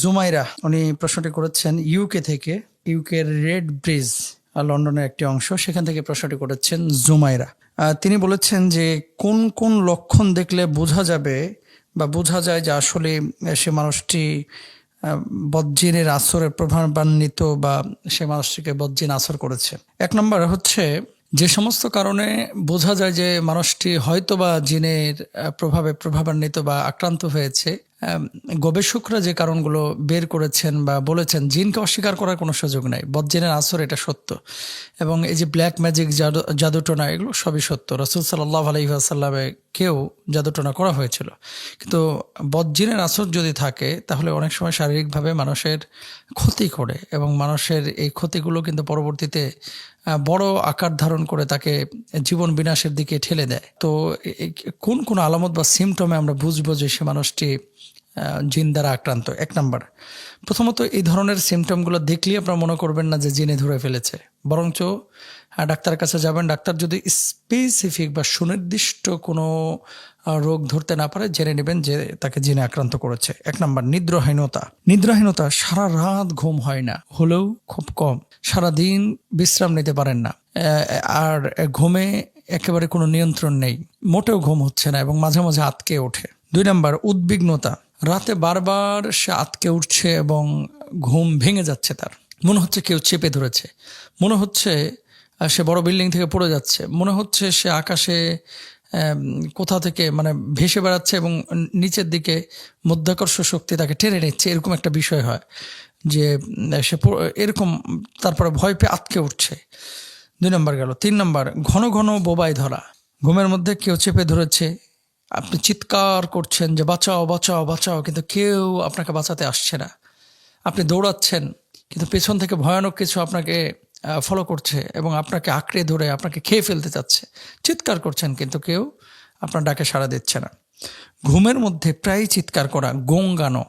জুমাইরা, উনি প্রশ্নটি করেছেন ইউকে থেকে ইউকে রেড ব্রিজ লন্ডনের একটি অংশ, সেখান থেকে প্রশ্নটি করেছেন জুমাইরা। তিনি বলেছেন যে কোন কোন লক্ষণ দেখলে বোঝা যাবে বা বোঝা যায় যে আসলে সে মানুষটি বজ্জিনের আসরের প্রভাবান্বিত বা সে মানুষটিকে বজ্জিন আসর করেছে। এক নম্বর হচ্ছে, যে সমস্ত কারণে বোঝা যায় যে মানুষটি হয়তো বা জিনের প্রভাবে প্রভাবান্বিত বা আক্রান্ত হয়েছে গবেষকরা যে কারণগুলো বের করেছেন বা বলেছেন, জিনকে অস্বীকার করার কোনো সুযোগ নাই। বজ্জিনের আসর এটা সত্য। এবং এই যে ব্ল্যাক ম্যাজিক জাদু, জাদুটোনা, এগুলো সবই সত্য। রসুল সাল্লাহ আলহিহাসাল্লামে কেউ জাদুটোনা করা হয়েছিল। কিন্তু বজ্জিনের আসর যদি থাকে, তাহলে অনেক সময় শারীরিকভাবে মানুষের ক্ষতি করে এবং মানুষের এই ক্ষতিগুলো কিন্তু পরবর্তীতে বড় আকার ধারণ করে তাকে জীবন বিনাশের দিকে ঠেলে দেয়। তো কোন কোন আলামত বা সিমটমে আমরা বুঝব যে সে মানুষটি জিন দ্বারা আক্রান্ত। এক নাম্বার। প্রথমত এই ধরনের সিমটমগুলো দেখলেই আপনারা মনে করবেন না যে জিনে ধরে ফেলেছে। বরঞ্চ আহ, ডাক্তারের কাছে যাবেন ডাক্তার যদি স্পেসিফিক বা সুনির্দিষ্ট কোনো রোগ ধরতে না পারে জেনে নেবেন যে তাকে জিনে আক্রান্ত করেছে। এক নাম্বার নিদ্রাহীনতা। নিদ্রাহীনতা সারা রাত ঘুম হয় না হলেও খুব কম। সারা দিন বিশ্রাম নিতে পারেন না। আর ঘুমে একেবারে কোনো নিয়ন্ত্রণ নেই। মোটেও ঘুম হচ্ছে না এবং মাঝে মাঝে আতকে ওঠে। দুই নাম্বার উদ্বিগ্নতা। রাতে বারবার সে আতকে উঠছে এবং ঘুম ভেঙে যাচ্ছে তার। মনে হচ্ছে কেউ চেপে ধরেছে। মনে হচ্ছে সে বড় বিল্ডিং থেকে পড়ে যাচ্ছে। মনে হচ্ছে সে আকাশে কোথা থেকে মানে ভেসে বেড়াচ্ছে এবং নিচের দিকে মধ্যাকর্ষ শক্তি তাকে টেনে নিচ্ছে। এরকম একটা বিষয় হয় যে সে এরকম তারপরে ভয় পেয়ে আতকে উঠছে। দুই নম্বর গেল। তিন নম্বর, ঘন ঘন বোবাই ধরা। ঘুমের মধ্যে কেউ চেপে ধরেছে। আপনি চিৎকার করছেন যে, বাঁচাও বাঁচাও বাঁচাও। কিন্তু কেউ আপনাকে বাঁচাতে আসছে না। আপনি দৌড়াচ্ছেন, কিন্তু পেছন থেকে ভয়ানক কিছু আপনাকে ফলো করছে এবং আপনাকে আঁকড়ে ধরে, আপনাকে খেয়ে ফেলতে চাচ্ছে। চিৎকার করছেন, কিন্তু কেউ আপনার ডাকে সাড়া দিচ্ছে না। ঘুমের মধ্যে প্রায় চিৎকার করা গঙ্গানো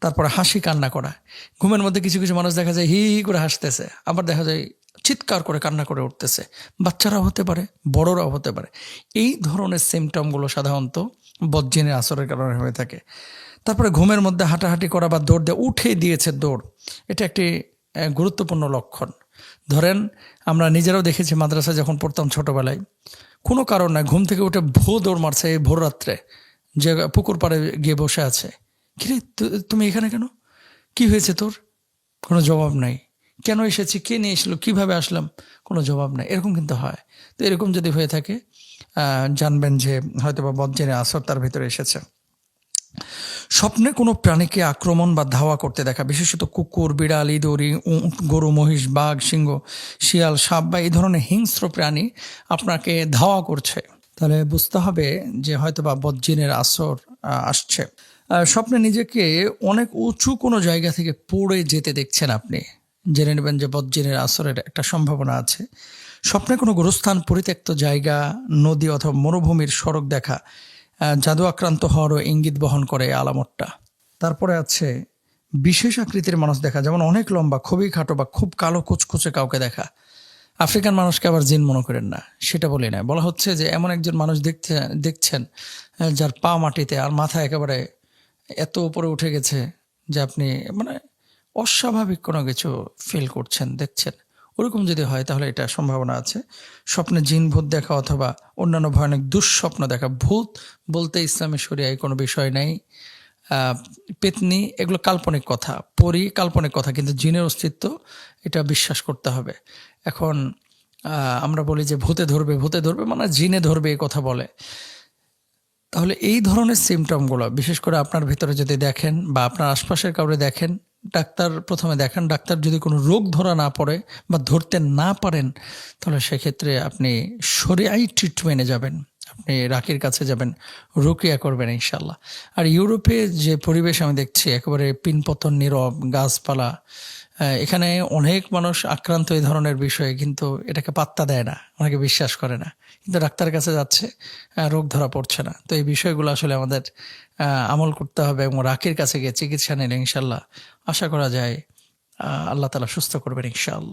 তারপরে হাসি কান্না করা। ঘুমের মধ্যে কিছু কিছু মানুষ দেখা যায়, হি হি করে হাসতেছে। আবার দেখা যায় চিৎকার করে কান্না করে উঠতেছে। বাচ্চারাও হতে পারে, বড়রাও হতে পারে। এই ধরনের সিমটমগুলো সাধারণত বজ্জিনের আসরের কারণে হয়ে থাকে। তারপরে ঘুমের মধ্যে হাঁটাহাঁটি করা বা দৌড় দেওয়া, উঠে দিয়েছে দৌড়। এটা একটি গুরুত্বপূর্ণ লক্ষণ। ধরেন, আমরা নিজেরাও দেখেছি মাদ্রাসায় যখন পড়তাম ছোটোবেলায়, কোনো কারণ নাই, ঘুম থেকে উঠে ভো দৌড় মারছে এই ভোর রাত্রে। যে পুকুর পাড়ে গিয়ে বসে আছে, কিরে তুমি এখানে কেন? কি হয়েছে তোর? কোনো জবাব নাই। কেন এসেছি? কে নিয়ে এসলো কীভাবে আসলাম? কোনো জবাব নাই। এরকম কিন্তু হয়। তো এরকম যদি হয়ে থাকে জানবেন যে হয়তো বা বজ্জেনে আসর তার ভিতরে এসেছে। স্বপ্নে কোনো প্রাণীকে আক্রমণ বা ধাওয়া করতে দেখা, বিশেষত কুকুর, বিড়াল, ইঁদুরি উট গরু, মহিষ, বাঘ, সিংহ, শিয়াল, সাপ বা এই ধরনের হিংস্র প্রাণী আপনাকে ধাওয়া করছে। তাহলে বুঝতে হবে যে হয়তো বা বজ্জিনের আসর আসছে। স্বপ্নে নিজেকে অনেক উঁচু কোনো জায়গা থেকে পড়ে যেতে দেখছেন আপনি। জেনে নেবেন যে বজ্জিনের আসরের একটা সম্ভাবনা আছে। স্বপ্নে কোনো গুরুস্থান, পরিত্যক্ত জায়গা, নদী অথবা মরুভূমির সড়ক দেখা জাদু আক্রান্ত হওয়ারও ইঙ্গিত বহন করে আলামতটা। তারপরে আছে বিশেষ আকৃতির মানুষ দেখা, যেমন অনেক লম্বা, খুবই খাটো বা খুব কালো কুচকুচে কাউকে দেখা। আফ্রিকান মানুষকে আবার জিন মনে করেন না, সেটা বলি না। বলা হচ্ছে যে এমন একজন মানুষ দেখতে দেখছেন যার পা মাটিতে আর মাথা একেবারে এত উপরে উঠে গেছে যে আপনি মানে অস্বাভাবিক কোনো কিছু ফিল করছেন, দেখছেন। ওরকম যদি হয়, তাহলে এটা সম্ভাবনা আছে। স্বপ্নে জিন ভূত দেখা অথবা অন্যান্য ভয়ানক দুঃস্বপ্ন দেখা ভূত বলতে ইসলামী শরিয়ায় কোনো বিষয় নেই। পেতনি, এগুলো কাল্পনিক কথা, পরি কাল্পনিক কথা, কিন্তু জিনের অস্তিত্ব এটা বিশ্বাস করতে হবে। এখন আমরা বলি যে ভূতে ধরবে ভূতে ধরবে মানে জিনে ধরবে এই কথা বলে। তাহলে এই ধরনের সিমটমগুলো বিশেষ করে আপনার ভিতরে যদি দেখেন বা আপনার আশপাশের কাউরে দেখেন ডাক্তার প্রথমে দেখান, ডাক্তার যদি কোনো রোগ ধরা না পড়ে বা ধরতে না পারেন, তাহলে সেক্ষেত্রে আপনি সরিয়াই ট্রিটমেন্টে যাবেন। আপনি রাকির কাছে যাবেন, রুকিয়া করবেন ইনশাল্লাহ আর ইউরোপে যে পরিবেশ আমি দেখছি, একেবারে পিনপতন, নীরব, গাছপালা এখানে অনেক মানুষ আক্রান্ত এই ধরনের বিষয়ে কিন্তু এটাকে পাত্তা দেয় না, অনেকে বিশ্বাস করে না। কিন্তু ডাক্তারের কাছে যাচ্ছে রোগ ধরা পড়ছে না। তো এই বিষয়গুলো আসলে আমাদের আমল করতে হবে এবং রাকির কাছে গিয়ে চিকিৎসা নিলে ইনশাল্লাহ আশা করা যায় আল্লাহ তালা সুস্থ করবেন ইনশাআল্লাহ।